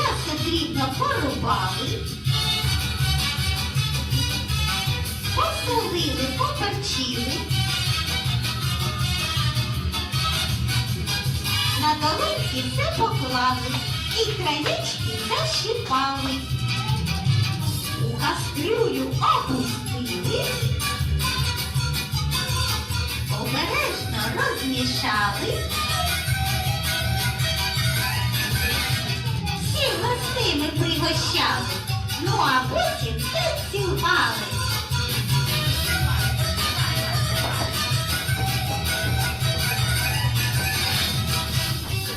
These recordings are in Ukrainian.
потрібно порубали, посолили, поперчили, на долоньки все поклали і краєчки защіпали. У кастрюлю опустили, обережно розмішали. Пригощали, ну а потім танцювали.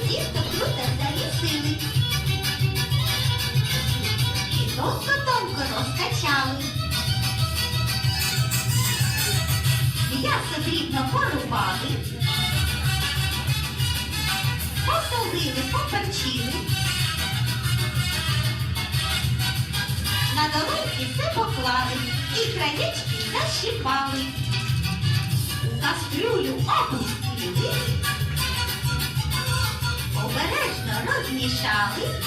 Тісто круто замісили. І тонко-тонко розкачали. М'ясо дрібно порубали. Посолили, поперчили. На долоньки все поклали і краєчки защипали. У кастрюлю опустили. Обережно розмішали.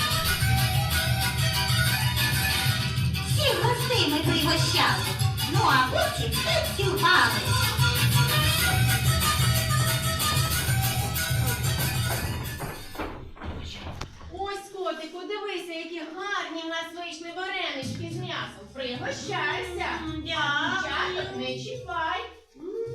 Всі гостей ми пригощали, ну а потім танцювали. нас вийшли варенички з м'ясом. Пригощайся. Дякую. не чіпай.